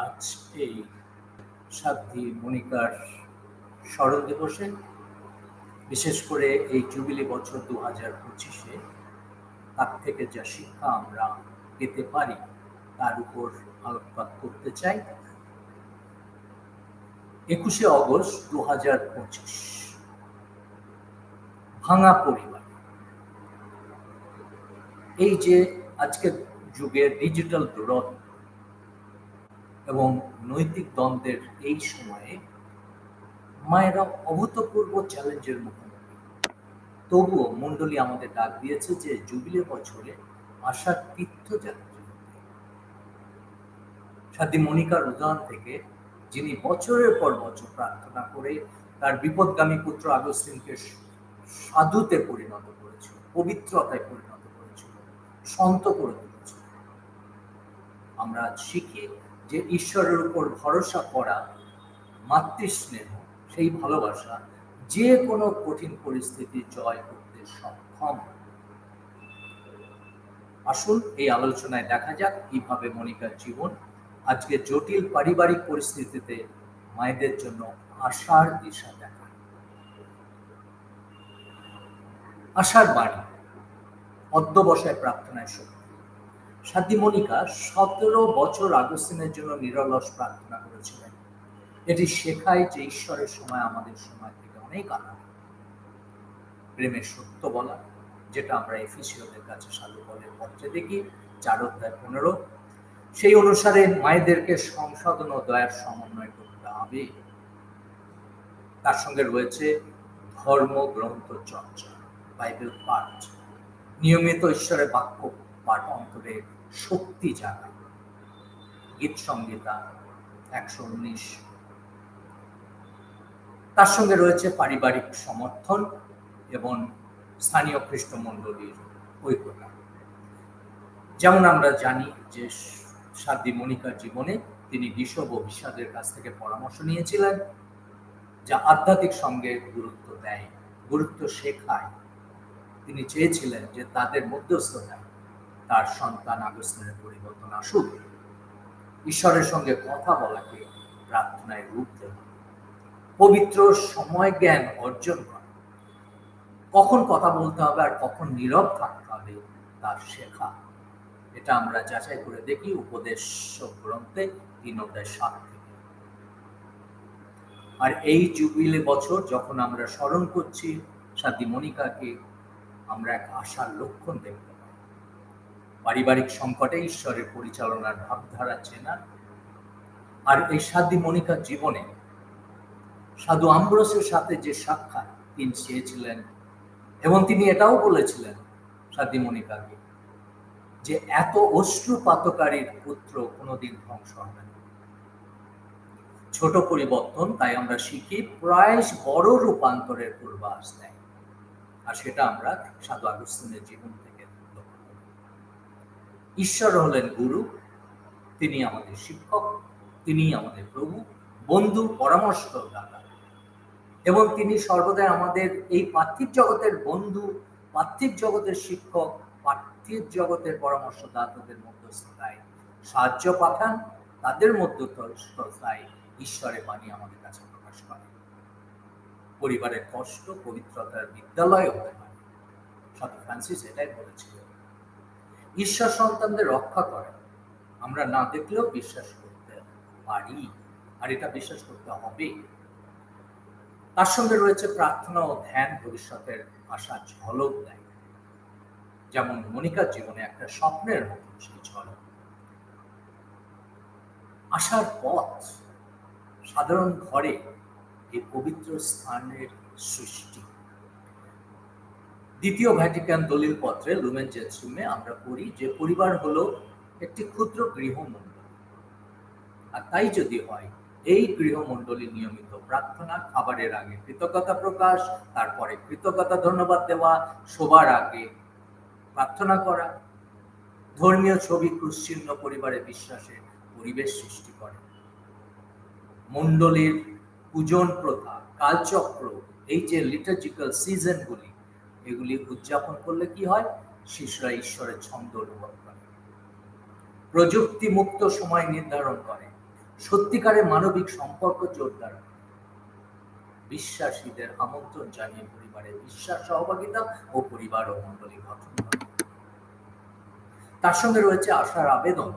আজ এই সাধ্বী মনিকার স্মরণ দিবসে, বিশেষ করে এই জুবিলি বছর দু হাজার পঁচিশে, তার থেকে যা শিক্ষা আমরা পেতে পারি, তার উপর আলোকপাত করতে চাই। একুশে অগস্ট দু হাজার পঁচিশ, ভাঙা পরিবার। এই যে আজকের যুগের ডিজিটাল দূরত্ব এবং নৈতিক দ্বন্দ্বের এই সময়ে মায়েরা অভূতপূর্ব চ্যালেঞ্জের মুখোমুখি তবুও মণ্ডলী আমাদের ডাক দিয়েছে যে জুবিলে বছরে আশার তীর্থযাত্রী। সাথী মনিকার উদাহরণ থেকে যিনি বছরের পর বছর প্রার্থনা করে তার বিপদগামী পুত্র আগস্টিনকে সাধুতে পরিণত করেছিল, পবিত্রতায় পরিণত করেছিল, সন্ত করে তুলেছিল আমরা শিখি যে ঈশ্বরের উপর ভরসা করা, মাতৃস্নেহ, সেই ভালোবাসা যে কোনো কঠিন পরিস্থিতি জয় করতে সক্ষম। আসুন এই আলোচনায় দেখা যাক কীভাবে মনিকার জীবন আজকে জটিল পারিবারিক পরিস্থিতিতে মায়েদের জন্য আশার দিশা দেখায়। আশার বাণী, অধ্যবসায় প্রার্থনায় শক্তি মনিকা সতেরো বছর আগস্তিনের জন্য নিরলস প্রার্থনা করেছিলেন। এটি শেখায় যে ঈশ্বরের সময় আমাদের সময় থেকে অনেক আলাদা। প্রেমের সত্য বলা, যেটা আমরা এফিসিওদের কাছে সাধু বলের পত্রে দেখি চার অধ্যায় পনেরো। সেই অনুসারে মায়েদেরকে সংশোধন ও দয়ার সমন্বয় করতে হবে। তার সঙ্গে রয়েছে ধর্ম, গ্রন্থ, চর্চা, বাইবেল পাঠ। নিয়মিত ঈশ্বরের বাক্য পাঠ অন্তরে শক্তি জাগায়। গীত সংগীতা একশো উনিশ। তার সঙ্গে রয়েছে পারিবারিক সমর্থন এবং স্থানীয় খ্রিস্টমণ্ডলীর ঐক্যতা। যেমন আমরা জানি যে সাধ্বী মনিকার জীবনে তিনি বিষব ও বিষাদের কাছ থেকে পরামর্শ নিয়েছিলেন, যা আধ্যাত্মিক সঙ্গে গুরুত্ব দেয়, গুরুত্ব শেখায়। তিনি চেয়েছিলেন যে তাদের মধ্যস্থতায় তার সন্তান আগস্তিনের পরিবর্তন আসুক। ঈশ্বরের সঙ্গে কথা বলাকে প্রার্থনায় রূপ দেওয়া পবিত্র সময় জ্ঞান অর্জন করা কখন কথা বলতে হবে আর কখন নীরব থাকতে হবে তার শেখা। এটা আমরা যাচাই করে দেখি উপদেশ গ্রন্থে তিন অধ্যায় সাত থেকে। আর এই জুবিলে বছর যখন আমরা স্মরণ করছি সাদী মনিকাকে আমরা এক আশার লক্ষণ পাই পারিবারিক সংকটে ঈশ্বরের পরিচালনার ভাবধারা চেনা। আর এই সাদী মনিকার জীবনে সাধু আম্ব্রসের সাথে যে সাক্ষাৎ তিনি চেয়েছিলেন এবং তিনি এটাও বলেছিলেন সাদী মনিকাকে যে এত অশ্রুপাতকারীর পুত্র কোনোদিন ধ্বংস হবে ছোট পরিবর্তন, তাই আমরা শিখি প্রায় বড় রূপান্তরের পূর্বাস দেয়। আর সেটা আমরা সাধু আগস্তিনের জীবন ঈশ্বর হলেন গুরু, তিনি আমাদের শিক্ষক তিনি আমাদের প্রভু, বন্ধু পরামর্শ পরামর্শদাতা। এবং তিনি সর্বদাই আমাদের এই পার্থিব জগতের বন্ধু, পার্থিব জগতের শিক্ষক, পার্থিব জগতের পরামর্শদাতাদের মধ্যস্থতায় সাহায্য পাঠান, তাদের মধ্যস্থতায় ঈশ্বরের বাণী আমাদের কাছে প্রকাশ করে পরিবারের কষ্ট, পবিত্রতার বিদ্যালয় হতে পারে। সাধু ফ্রান্সিস এটাই বলেছিল। ঈশ্বর সন্তানদের রক্ষা করে। আমরা না দেখলেও বিশ্বাস করতে পারি, আর এটা বিশ্বাস করতে হবে। তার সঙ্গে রয়েছে প্রার্থনা ও ধ্যান ভবিষ্যতের আশা ঝলক দেয়। যেমন মনিকার জীবনে একটা স্বপ্নের মতো সেই ঝলক। আসার পথ, সাধারণ ঘরে এই পবিত্র স্থানের সৃষ্টি। দ্বিতীয় ভ্যাটিকান দলিল পত্রে লুমেন জেন্সুমে আমরা পড়ি যে পরিবার হলো একটি ক্ষুদ্র গৃহমণ্ডল। আর তাই যদি হয়, এই গৃহমণ্ডলী নিয়মিত প্রার্থনা, খাবারের আগে কৃতজ্ঞতা প্রকাশ, তারপরে কৃতজ্ঞতা ধন্যবাদ দেওয়া, শোবার আগে প্রার্থনা করা, ধর্মীয় ছবি ক্রুশ্চিহ্ন পরিবারে বিশ্বাসে পরিবেশ সৃষ্টি করে। মণ্ডলীর পূজন প্রথা, কালচক্র, এই যে লিটার্জিক্যাল সিজনগুলি এগুলি উদযাপন করলে কি হয়? শিশুরা ঈশ্বরের ছন্দ অনুভব করে। প্রযুক্তি মুক্ত সময় নির্ধারণ করে। সত্যিকারের মানবিক সম্পর্ক জোরদার বিশ্বাসীদের আমন্ত্রণ জানিয়ে পরিবারে বিশ্বাস, সহভাগিতা ও পরিবার ও মণ্ডলী গঠন তার সঙ্গে রয়েছে আশার আবেদন।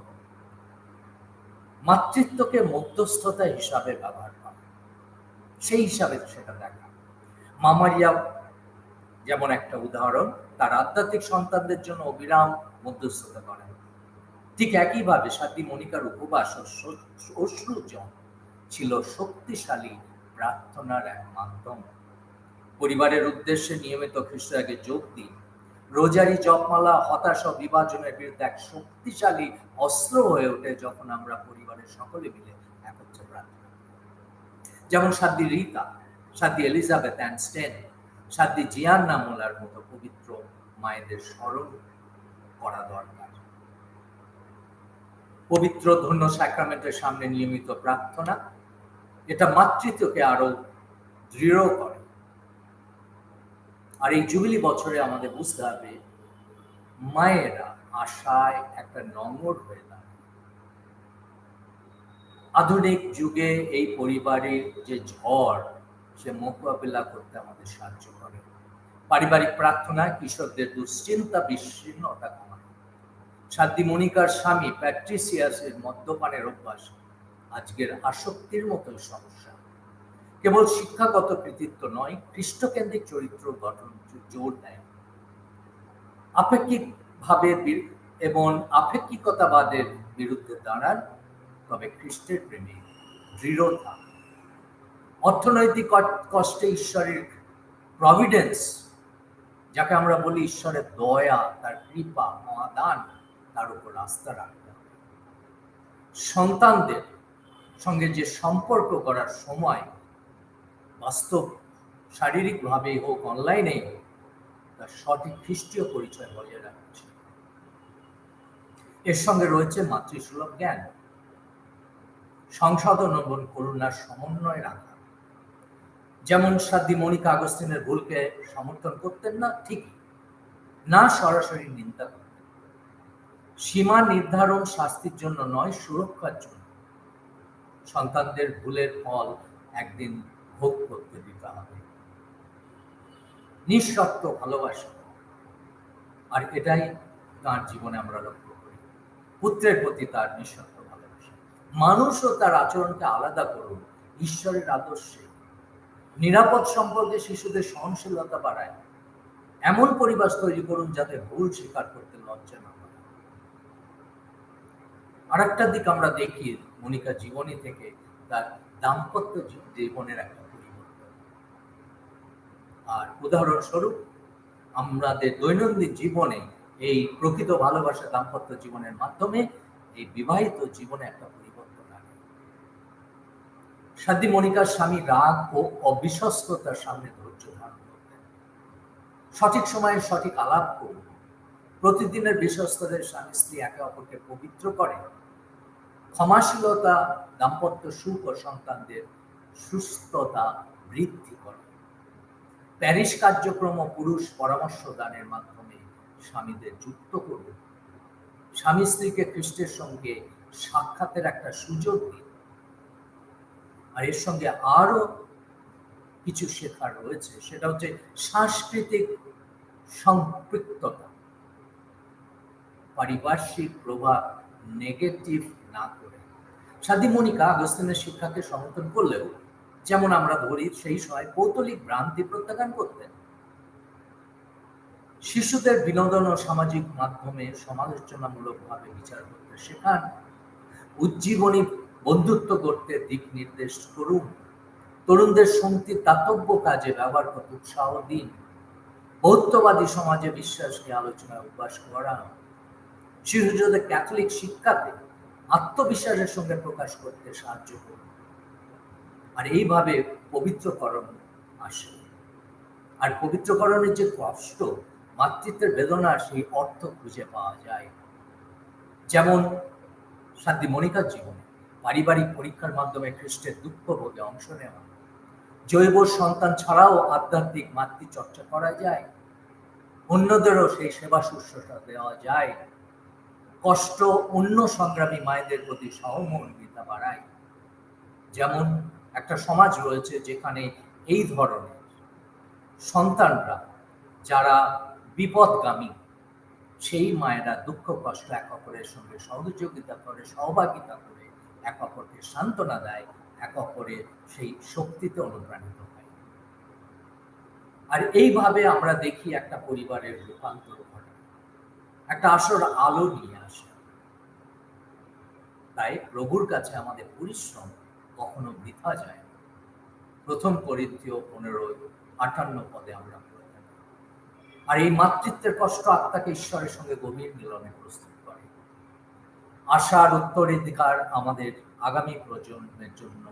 মাতৃত্বকে মধ্যস্থতা হিসাবে ব্যবহার করা। সেই হিসাবে সেটা দেখা। মামারিয়া যেমন একটা উদাহরণ, তার আধ্যাত্মিক সন্তানদের জন্য অবিরাম মধ্যস্থতা করেন। ঠিক একইভাবে সাথী মনিকার উপবাস অশ্রুজন ছিল শক্তিশালী প্রার্থনার এক মাধ্যম। পরিবারের উদ্দেশ্যে নিয়মিত খ্রিস্ট আগে যোগ দিন। রোজারি জপমালা, হতাশ বিভাজনের বিরুদ্ধে এক শক্তিশালী অস্ত্র হয়ে ওঠে যখন আমরা পরিবারের সকলে মিলে একত্রে প্রার্থনা যেমন সাদ্দি রিতা সাদ্দি এলিজাবেথ অ্যান্ডস্টেন সাদ্দি জিয়ান্না মোলার মতো পবিত্র মায়েদের স্মরণ করা দরকার। পবিত্র ধন্য স্যাক্রামেন্টের সামনে নিয়মিত প্রার্থনা, এটা মাতৃত্বকে আরও দৃঢ় করে। আর এই জুবিলি বছরে আমাদের বুঝতে হবে, মায়েরা আশায় একটা নম্বর হয়ে আধুনিক যুগে এই পরিবারের যে ঝড় সে মোকাবিলা করতে আমাদের সাহায্য করে। পারিবারিক প্রার্থনা কিশোরদের দুশ্চিন্তা বিচ্ছিন্নতা কমায়। সাদ্দি মনিকার স্বামী প্যাট্রিসিয়াসের মদ্যপানের অভ্যাস আজকের আসক্তির মতো সমস্যা। কেবল শিক্ষাগত কৃতিত্ব নয় খ্রিস্টকেন্দ্রিক চরিত্র গঠন জোর দেয়। আপেক্ষিক ভাবে এবং আপেক্ষিকতাবাদের বিরুদ্ধে দাঁড়ান, তবে খ্রিস্টের প্রেমে দৃঢ়তা অর্থনৈতিক কষ্টে ঈশ্বরের প্রভিডেন্স যাকে আমরা বলি ঈশ্বরের দয়া, তার কৃপা, মহাদান, তার উপর আস্থা রাখতে হবে। সন্তানদের সঙ্গে যে সম্পর্ক করার সময় বাস্তব শারীরিকভাবেই হোক, অনলাইনেই হোক, তার সঠিক খ্রিস্টীয় পরিচয় বজায় রাখা উচিত। এর সঙ্গে রয়েছে মাতৃসুলভ জ্ঞান। সংশোধন এবং করুণার সমন্বয় রাখা। যেমন সাদ্দি মনিকা আগস্তিনের ভুলকে সমর্থন করতেন না ঠিকই না, সরাসরি নিন্দা সীমা নির্ধারণ শাস্তির জন্য নয়, সুরক্ষার জন্য। সন্তানদের ভুলের ফল একদিন ভোগ করতে দিতে হবে। নিঃশর্ত ভালোবাসা। আর এটাই তার জীবনে আমরা লক্ষ্য করি। পুত্রের প্রতি তার নিঃশর্ত ভালোবাসা। মানুষও তার আচরণকে আলাদা করুন, ঈশ্বরের আদর্শে। নিরাপদ সম্পর্কে শিশুদের সহনশীলতা বাড়ায়। এমন পরিবেশ তৈরি করুন যাতে ভুল স্বীকার করতে লজ্জা না হয় আর একটা দিক আমরা দেখি, মনিকা জীবনী থেকে তার দাম্পত্য জীবনের একটা পরিবর্তন। আর উদাহরণস্বরূপ, আমাদের দৈনন্দিন জীবনে এই প্রকৃত ভালোবাসা দাম্পত্য জীবনের মাধ্যমে এই বিবাহিত জীবনে একটা পরিবর্তন সাদ্দি মনিকার স্বামী রাগ ও অবিশ্বস্ততার সামনে ধৈর্য ধারণ করতেন সঠিক সময়ে সঠিক আলাপ করুন। প্রতিদিনের বিশ্বস্তদের স্বামী স্ত্রী একে অপরকে পবিত্র করে ক্ষমাশীলতা, দাম্পত্য সুখ ও সন্তানদের সুস্থতা বৃদ্ধি করে। প্যারিস কার্যক্রম ও পুরুষ পরামর্শ দানের মাধ্যমে স্বামীদের যুক্ত করুন। স্বামী স্ত্রীকে খ্রিস্টের সঙ্গে সাক্ষাতের একটা সুযোগ দিন। আর এর সঙ্গে আরও কিছু শেখার রয়েছে। সেটা হচ্ছে সাংস্কৃতিক সম্পৃক্ততা। পারিপার্শ্বিক প্রভাব নেগেটিভ না করে। সাদি মনিকা আগস্তিনের শিক্ষাকে সমর্থন করলেও, যেমন আমরা ধরি, সেই সময় কৌতলিক ভ্রান্তি প্রত্যাখ্যান করতেন শিশুদের বিনোদন ও সামাজিক মাধ্যমে সমালোচনামূলকভাবে বিচার করতে শেখান। উজ্জীবনী বন্ধুত্ব করতে দিক নির্দেশ করুন। তরুণদের শক্তি দাতব্য কাজে ব্যবহার করতে উৎসাহ দিন। বৌদ্ধবাদী সমাজে বিশ্বাস নিয়ে আলোচনায় করা। শিশুদের ক্যাথলিক শিক্ষাতে আত্মবিশ্বাসের সঙ্গে প্রকাশ করতে সাহায্য করুন। আর এইভাবে পবিত্রকরণ আসে। আর পবিত্রকরণের যে কষ্ট, মাতৃত্বের বেদনা, সেই অর্থ খুঁজে পাওয়া যায়। যেমন শান্তি মনিকার জীবনে। পারিবারিক পরীক্ষার মাধ্যমে খ্রিস্টের দুঃখ ভোগে অংশ নেওয়া। জৈব সন্তান ছাড়াও আধ্যাত্মিক মাতৃচর্চা করা যায়। অন্যদেরও সেই সেবা শুশ্রূষা দেওয়া যায়। কষ্ট অন্য সংগ্রামী মায়েদের প্রতি সহমর্মিতা বাড়ায়। যেমন একটা সমাজ রয়েছে যেখানে এই ধরনের সন্তানরা যারা বিপদগামী, সেই মায়েরা দুঃখ কষ্ট এক অপরের সঙ্গে সহযোগিতা করে, সহভাগিতা করে এক অপরকে সান্ত্বনা দেয়, এক অপরের সেই শক্তিতে অনুপ্রাণিত হয়। আর এইভাবে আমরা দেখি একটা পরিবারের রূপান্তর ঘটে। একটা আসর আলো নিয়ে আসে। তাই প্রভুর কাছে আমাদের পরিশ্রম কখনো বৃথা যায় প্রথম পরিত্রীয় পনেরো, আটান্ন পদে আমরা আর এই মাতৃত্বের কষ্ট আত্মাকে ঈশ্বরের সঙ্গে গভীর মিলনে প্রস্তুত আশার উত্তরাধিকার আমাদের আগামী প্রজন্মের জন্য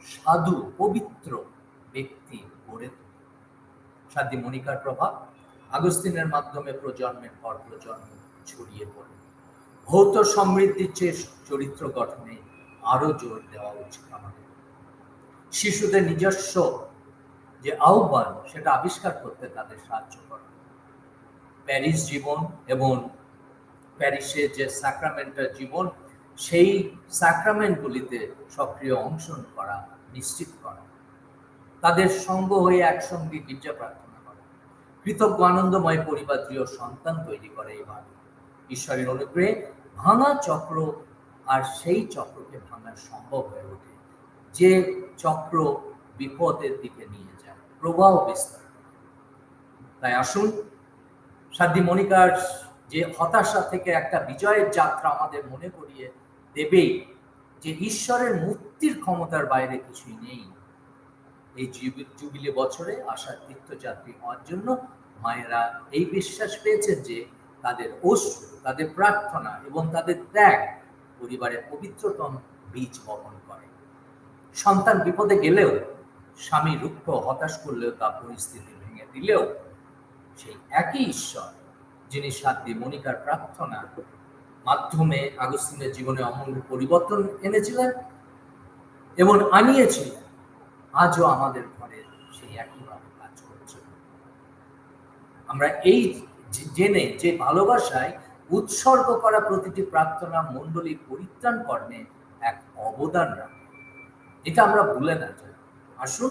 সাধু, পবিত্র ব্যক্তি গড়ে তোলে। সাধ্বী মনিকার প্রভাব আগস্তিনের মাধ্যমে প্রজন্মের পর প্রজন্ম ছড়িয়ে পড়ে। ভৌত সমৃদ্ধির চেয়ে চরিত্র গঠনে আরও জোর দেওয়া উচিত আমাদের। শিশুদের নিজস্ব যে আহ্বান, সেটা আবিষ্কার করতে তাদের সাহায্য করা। প্যারিস জীবন এবং প্যারিসে যে স্যাক্রামেন্টাল জীবন, সেই স্যাক্রামেন্টগুলিতে সক্রিয় অংশগ্রহণ করা, নিশ্চিত করা। তাদের সঙ্গ হয়ে একসঙ্গে গির্জা প্রার্থনা করা। কৃতজ্ঞ, আনন্দময় পরিবারীয় সন্তান তৈরি করে এইভাবে ঈশ্বরের অনুগ্রহে ভাঙা চক্র আর সেই চক্রকে ভাঙা সম্ভব হয়ে ওঠে। যে চক্র বিপদের দিকে নিয়ে যায়, প্রবাহ বিস্তার তাই আসুন, সাধ্বী মনিকার যে হতাশা থেকে একটা বিজয়ের যাত্রা আমাদের মনে করিয়ে দেবেই যে ঈশ্বরের মুক্তির ক্ষমতার বাইরে কিছুই নেই। এই জুবিলি বছরে আশার তীর্থযাত্রী হওয়ার জন্য মায়েরা এই বিশ্বাস পেয়েছেন যে তাদের অশ্রু, তাদের প্রার্থনা এবং তাদের ত্যাগ পরিবারের পবিত্রতম বীজ বপন করে। সন্তান বিপদে গেলেও, স্বামী রুক্ষ হতাশ করলেও তা পরিস্থিতি ভেঙে দিলেও সেই একই ঈশ্বর যিনি সাধ্যী মনিকার প্রার্থনা। মাধ্যমে আগস্তিনের জীবনে অমূল্য পরিবর্তন এনেছিলেন এবং আনিয়েছিলেন। আজও আমাদের ঘরে সেই একইভাবে কাজ করছে। আমরা এই জেনে, যে ভালোবাসায় উৎসর্গ করা প্রতিটি প্রার্থনা মণ্ডলী পরিত্রাণ কর্মে এক অবদান রাখে। এটা আমরা ভুলে না যাই। আসুন,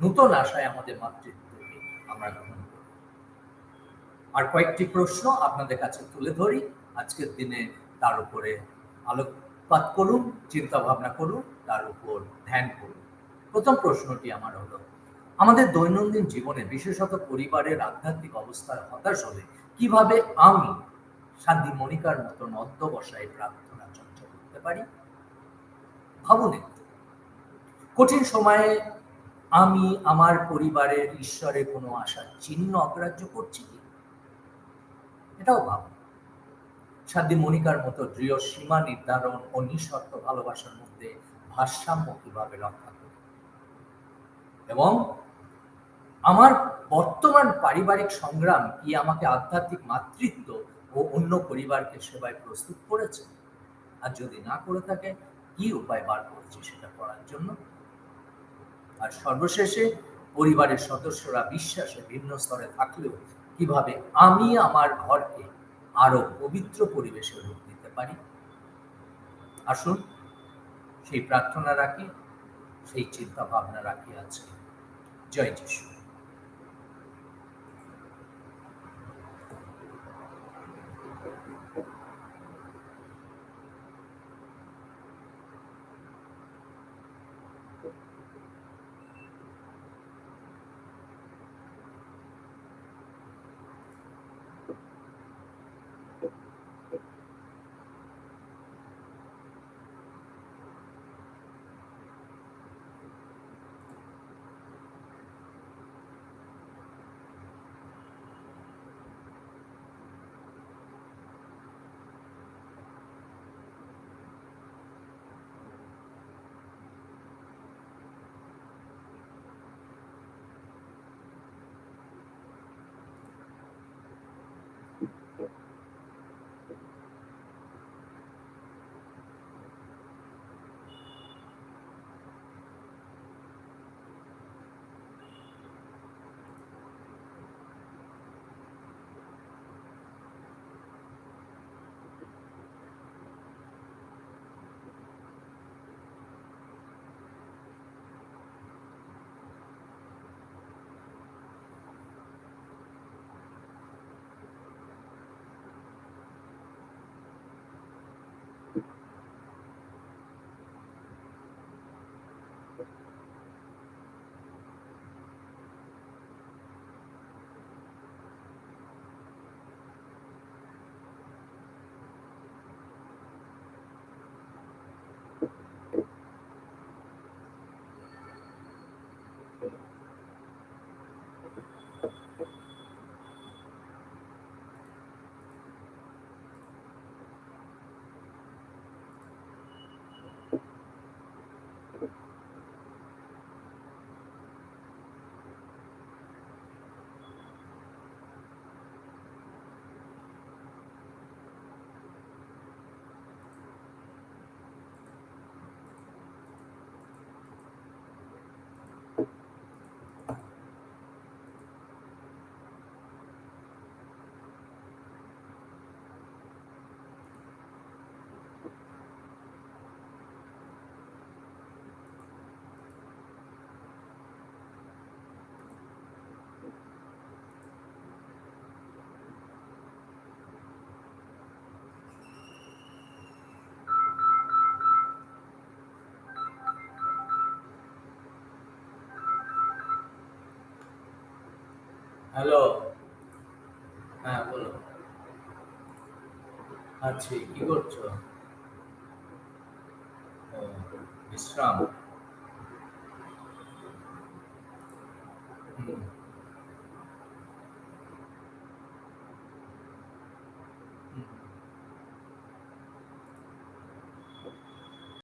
নূতন আশায় আমাদের মাতৃত্বকে আমরা গ্রহণ আর কয়েকটি প্রশ্ন আপনাদের কাছে তুলে ধরি। আজকের দিনে তার উপরে আলোকপাত করুন চিন্তা ভাবনা করুন, তার উপর ধ্যান করুন। প্রথম প্রশ্নটি আমার হলো, আমাদের দৈনন্দিন জীবনে, বিশেষত পরিবারের আধ্যাত্মিক অবস্থার হতাশ হলে কীভাবে আমি শান্তি মনিকার মতন অধ্যবসায় প্রার্থনা চর্চা করতে পারি? ভাবুন কঠিন সময়ে আমি আমার পরিবারের ঈশ্বরে কোনো আশার চিহ্ন অগ্রাহ্য করছি কি? এটাও ভাবুন সাধ্বী মনিকার মতো দৃঢ় সীমা নির্ধারণ ও নিঃশর্ত ভালোবাসার মধ্যে ভারসাম্য কীভাবে রক্ষা করি? এবং আমার বর্তমান পারিবারিক সংগ্রাম কি আমাকে আধ্যাত্মিক মাতৃত্ব ও অন্য পরিবারকে সেবায় প্রস্তুত করেছে? আর যদি না করে থাকে, কি উপায় বার করেছে সেটা করার জন্য? আর সর্বশেষে, পরিবারের সদস্যরা বিশ্বাসে ভিন্ন স্তরে থাকলেও কীভাবে আমি আমার ঘরকে আরও পবিত্র পরিবেশে রূপ দিতে পারি? আসুন সেই প্রার্থনা রাখি, সেই চিন্তা ভাবনা রাখি আছে জয় যিশু। হ্যালো। হ্যাঁ বলো। আচ্ছা কি করছ? বিশ্রাম।